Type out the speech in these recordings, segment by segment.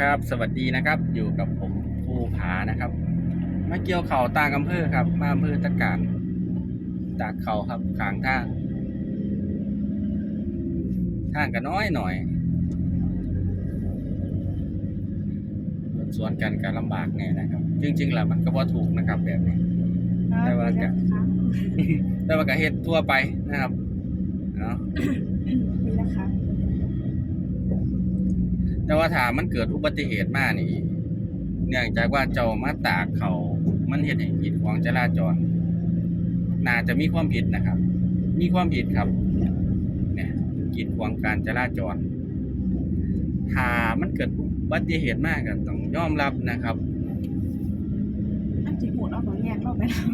ครับ สวัสดีนะครับ อยู่กับผมภูผานะครับ มาเกี่ยวเข่าต่างอำเภอครับ มาอำเภอตะการตากเขาครับขางทางทางก็น้อยหน่อยรถสวนกันก็ลำบากแน่นะครับ จริงๆแล้วมันก็บ่ถูกนะครับ แบบนี้แต่ว่าจะแต่ว่าก็เฮ็ดทั่วไปนะครับเนาะมีนะคะ แต่ว่าถ้ามันเกิดอุบัติเหตุมานี่ เนื่องจากว่าเจ้ามาตากเขามันเฮ็ดให้กีดขวางจราจร น่าจะมีความผิดนะครับ มีความผิดครับ เนี่ยกีดขวางการจราจร ถ้ามันเกิดอุบัติเหตุมากก็ต้องยอมรับนะครับอันที่หูเอาของแยกเราไปแล้ว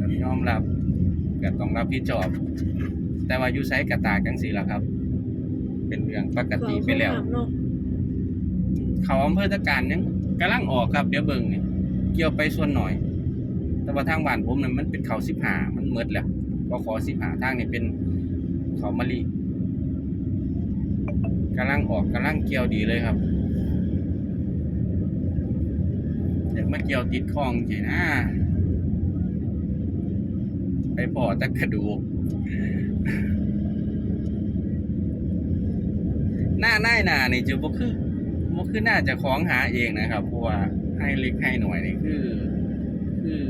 ต้องยอมรับก็ต้องรับผิดชอบ แต่ว่าอยู่ไสกระตากจังซี่ล่ะครับ เป็นเรื่องปกติไปแล้วเนาะเขาอำเภอตะการยังกำลังออกครับเดี๋ยวเบิ่งนี่เกี่ยวไปส่วนหน่อย แต่ว่าทางบ้านผมนั่นมันเป็นเขาสิบหามันเมดแล้วก็ขอสิบหาทางนี่เป็นเขามะลิกำลังออกกำลังเกี่ยวดีเลยครับอยากมาเกี่ยวติดคลองสินะไปพอแตะกระดูก หน้าหน้าหนานี่จะบ่คือบ่คือน่าจะของหาเองนะครับเพราะว่าให้เล็กให้หน่อยนี่คือ คือ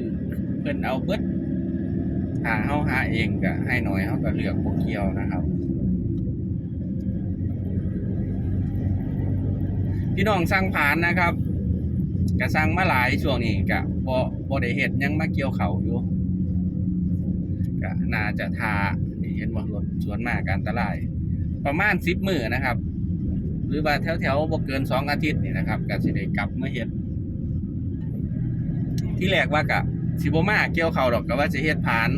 เพิ่นเอาเบิดหาเฮาหาเองก็ให้หน่อยเฮาก็เลือกบ่เกี่ยวนะครับ พี่น้องสั่งผานนะครับก็สั่งมาหลายช่วงนี้ก็บ่บ่ได้เฮ็ดยังมาเกี่ยวเขาอยู่ก็น่าจะทาเห็นว่ารถสวนมากอันตราย ประมาณ10มื้อนะครับ หรือว่าแถวๆบ่เกินสองอาทิตย์นี่นะครับก็สิได้กลับมาเฮ็ดที่แรกว่ากะสิบ่มาเกี่ยวเขาดอกก็ว่าสิเฮ็ดผาน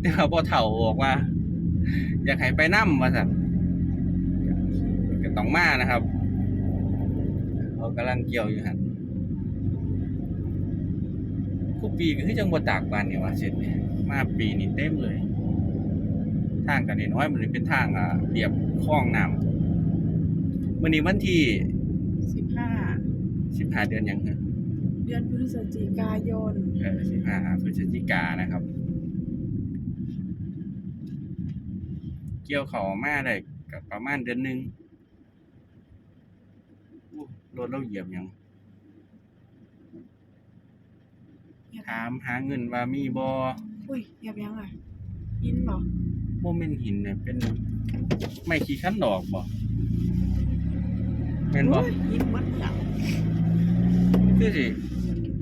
แต่ว่าพ่อเฒ่าบอกว่า อยากให้ไปนำว่าซั่นก็ต้องมานะครับเขากำลังเกี่ยวอยู่หั่นทุกปีก็คือจังบ่ตากบานนี่ว่าเสร็จนี่มาปีนี้เต็มเลย ทางกันน้อยมันเลยเป็นทางอ่าเรียบคลองน้ำ มื้อนี้วันที่สิบห้า15เดือนหยังฮะเดือนพฤศจิกายนเออ15พฤศจิกานะครับ เกี่ยวเขามาได้กับประมาณเดือนหนึงอู้รถเราเหยียบหยังถามหาเงินว่ามีบ่อุ้ยเหยียบยังไงยินบอกบ่แม่นหินเนี่ยเป็น ไม้ขี้คันดอกบ่ แม่นบ่ยินมัดอย่างคือสิ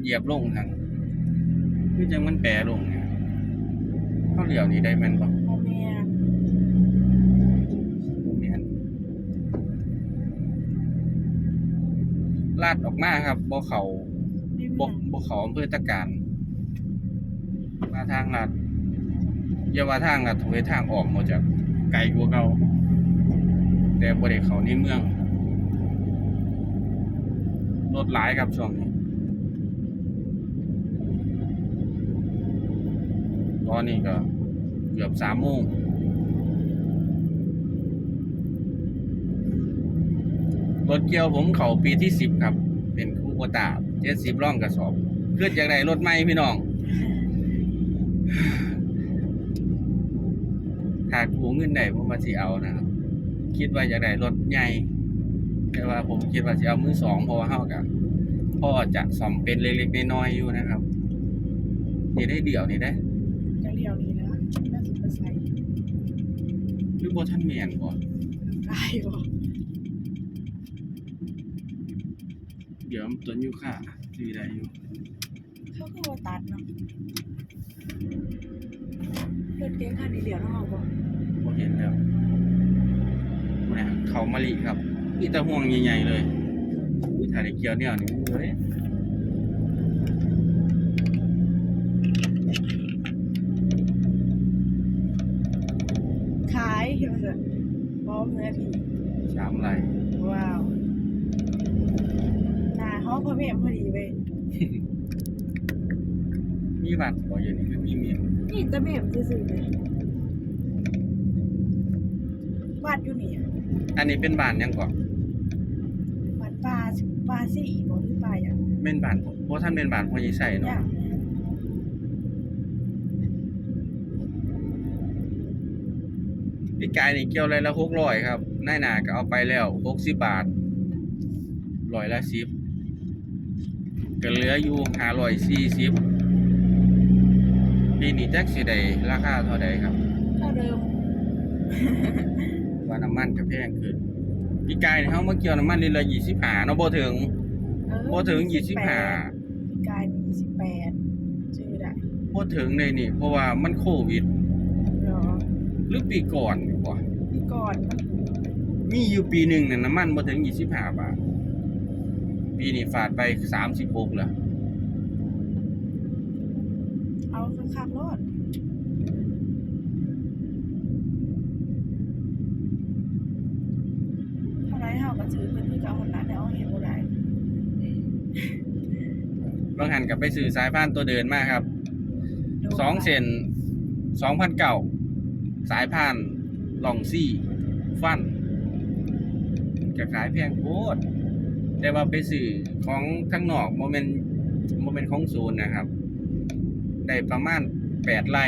เหยียบลงทางคือจังมันแปรลงเนี่ยเขาเหลียวนี่ได้แม่นบ่โมเมนบ่แม่นลาดออกมาครับบ่เข้าไม่บ่มีบ่เขาอำเภอตะการ มาทางลัดอย่าว่าทางลัดถวยทางออกมาจากไกลกว่าเก่าแต่บ่ได้เข้าในเมือง รถหลายครับช่วงนี้ ตอนนี้ก็เกือบ3โมงรถเกียวผมเข้าปีที่10ครับ เป็นคู่โบตา70ร่องกระสอบเพื่อจากได้รถใหม่พี่น้องถ้ากูเงินได้ผมว่าสิเอานะครับ คิดว่าอยากได้รถใหญ่ แต่ว่าผมคิดว่าสิเอามือสองเพราะว่าเฮากับพ่อจะซ่อมเป็นเล็กๆน้อยๆอยู่นะครับนี่ได้เดี่ยวนี่ได้กะเลียวนี้นะน่าสุดไปใส่หรือบ่ทันแม่นบ่ได้บอกเดี๋ยวมันตัวอยู่ค่ะดีได้อยู่เขาก็ว่าตัดเนาะรถเก๋งคันนี้เหลียวน้องบอกบ่เห็นแล้วเนี่ยเขามะลิครับ มีแต่ห่วงใหญ่ๆเลยอุ้ยถ่ายได้เกี่ยวเนี่ยนี่เอ้ยขายเห็นไหมพร้อมเนื้อทีสามไหลว้าวหน้าห้องพ่อแม่พอดีเว้ยมีบัตรบ่อยู่นี่คือมีเมียนี่จะแม่ซื่อๆเลยวาดอยู่นี่อะอันนี้เป็นบ้านยังก่อน ปลาสี่บ่หรือปลาอย่างแม่นบ้านผมบ่ท่านแม่นบ้านพ่อใหญ่ใส่อเนาะ ย่างพี่กายนี่เกี่ยวอะไรละ600ครับนายหนาก็เอาไปแล้ว60บาทร้อยละ10ก็เหลืออยู่540ปีนี้จักสิได้ราคาเท่าใดครับ เท่าเดิม ว่าน้ำมันก็แพงขึ้น พี่กายนี่เฮามาเกี่ยวน้ำมันลิตรละ25เนาะบ่ถึงเออบ่ถึงพี่25กายนี่ยี่สิบแปดชื่อได้บ่ถึงเลยนี่ เพราะว่ามันโควิดเหรอหรือปีก่อนดีกว่าพี่ก่อนมันมีอยู่ปีหนึ่งน่ะน้ำมันบ่ถึง25บาท ปีนี้ฟาดไป36แล้ว เอาข้างๆรถ ก็ซื้อเพิ่นคือเก่าคนนั้นแต่เอาเห็นบ่ได้บางหันก็ไปซื้อสายพานตัวเดินมาครับโดนสองเซนสองพันเก่าสายพานลองซี่ ฟันจะขายแพงโคตรแต่ว่าไปซื้อของข้างนอกโมเมนโมเมนของศูนย์นะครับ ได้ประมาณแปดไร่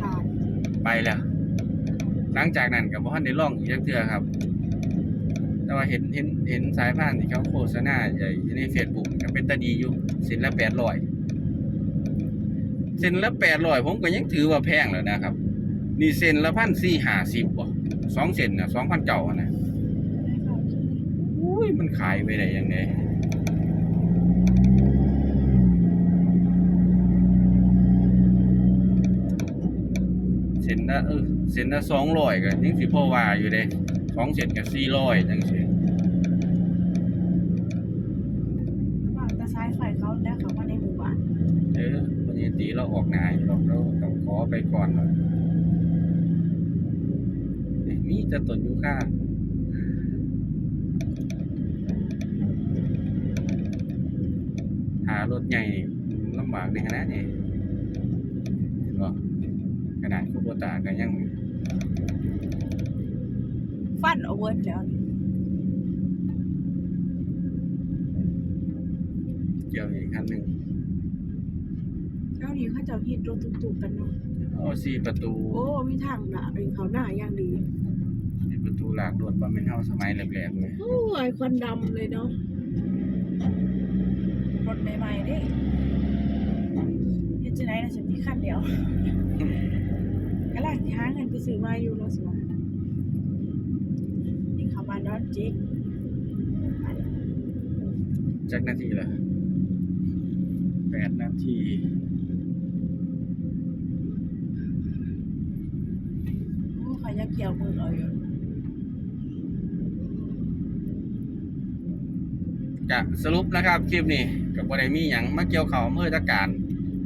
ขาดไปแล้ว หลังจากนั้นกับพ่ทันได้ล่องอีกจักเทื่อครับ แต่ว่าเห็นเห็นเห็นสายพานที่เขาโฆษณาใหญ่ในเฟซบุ๊กก็เป็นตาดีอยู่ส้นละแปดร้อยเส้นละแปดร้อยผมก็ยังถือว่าแพงแล้วนะครับ นี่เส้นละพันสี่ห้าสิบบ่สองเส้นนะสองพันเก่านะอุ้ยมันขายไปได้ยังไงเส้นละเออเส้นละสองร้อยก็ยังสิพ่อว่าอยู่เด้ สองเส้นกับสี่ร้อยจังซี่ระหว่างตะซ้ายไฟเขาแล้วเขามาในหมู่บ้านเออปกติเราออกนายเราเราต้องขอไปก่อนเลยเอ๊ะมีจะต้นยูค่าหารถใหญ่นี่ลำบากในขนาดนี้เห็นบ่ขนาดคูโบตาก็ยัง ฟันเอาเวิร์ดแล้วนี่เกี่ยวอีกคันหนึ่งเจ้านี้เขาเจ้าฮิตรถตุกๆกันเนาะเอาสี่ประตูโอ้มีทางหน้าเป็นเขาหน้าอย่างดีสี่ประตูหลากรถบ่แม่นเฮาสมัยแรกๆเลยโอ้ยควันดำเลยเนาะรถใหม่ๆเด้เฮ็ดจังได๋น่ะสิมีคันเดียวกำลังหาเงินไปซื้อมาอยู่แล้วสิว่านี่เขามาด อนจิกจักนาทีละแปดนาทีโอ้เขาอยากเกี่ยวมือเอาอยู่กะสรุปนะครับคลิปนี้กับบ่ได้มีหยังมาเกี่ยวเขาวอำเภอตะการ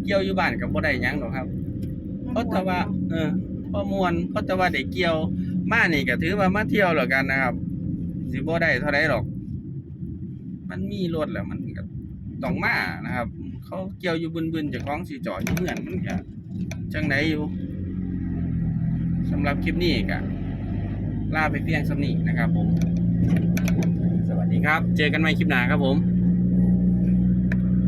เกี่ยวอยู่บ้านกับบ่ได้หยังหรอกครับเพราะแต่ว่า เออพอมวนเพราะแต่ว่าได้เกี่ยวมานี่ก็ถือว่ามาเที่ยวแล้วกันนะครับ สิบ่ได้เท่าไรหรอก มันมีรถแล้วมันก็ต้องมานะครับ เขาเกี่ยวอยู่บึนๆเจ้าของสิจอดอยู่เฮือนมันก็จังไดอยู่สำหรับคลิปนี้ก็ลาไปเพียงสำนีนะครับผม สวัสดีครับ เจอกันใหม่คลิปหน้าครับผม